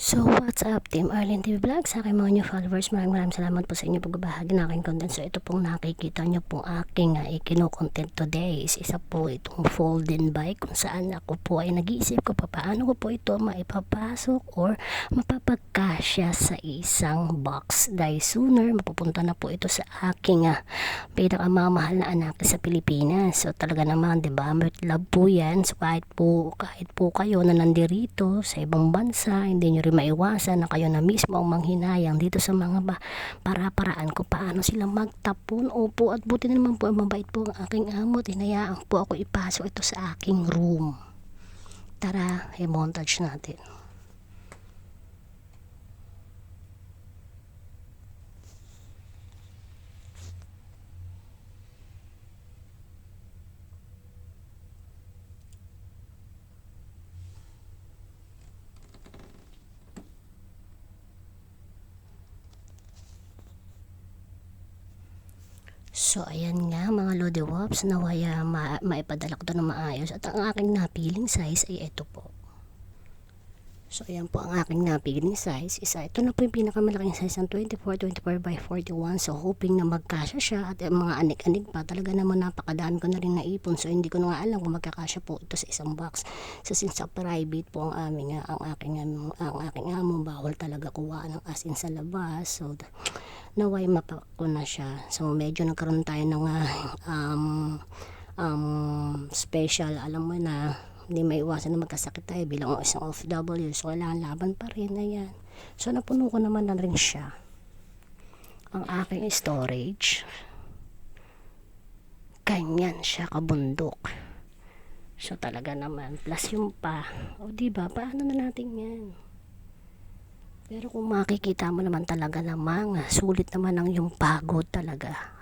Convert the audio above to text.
So, what's up, Team Arlene TV Vlog? Sa aking mga new followers, maraming maraming salamat po sa inyo pagbabahagi ng aking content. So, ito pong nakikita nyo po aking uh, ikino-content today is isa po itong fold-in bike kung saan ako po ay nag-iisip ko pa paano ko po ito maipapasok or mapapagkasya sa isang box. Dahil sooner, mapupunta na po ito sa aking uh, pinakamamahal na anak sa Pilipinas. So, talaga naman, di ba? Mert love po yan. So, kahit po, kahit po kayo na nandirito sa ibang bansa, hindi nyo rin maiwasan na kayo na mismo ang manghinayang dito sa mga ba, para-paraan kung paano sila magtapon. Opo, at buti na naman po, mabait po ang aking amo. Tinayaan po ako ipasok ito sa aking room. Tara, i-montage natin. So, ayan nga mga Lodi Wops, nawaya ma maipadala ko to ng maayos. At ang aking napiling size ay ito po. So, ayan po ang aking napiling size. Isa, ito na po yung pinakamalaking size ng 24, 24 by 41. So, hoping na magkasya siya. At ang mga anik-anik pa, talaga naman napakadami ko na rin naipon. So, hindi ko na nga alam kung magkakasya po ito sa isang box. So, since sa private po ang aming, ang aking, ang aking amo, bawal talaga kuha ng asin sa labas. So, naway mapa ko na siya. So, medyo nagkaroon tayo ng ah, um, um, special, alam mo na, hindi may iwasan na magkasakit tayo bilang isang OFW. So, kailangan laban pa rin. Ayan. So, napuno ko naman na rin siya. Ang aking storage. Ganyan siya kabundok. So, talaga naman. Plus yung pa. O, diba? Paano na natin yan? Pero kung makikita mo naman talaga namang sulit naman ang yung pagod talaga.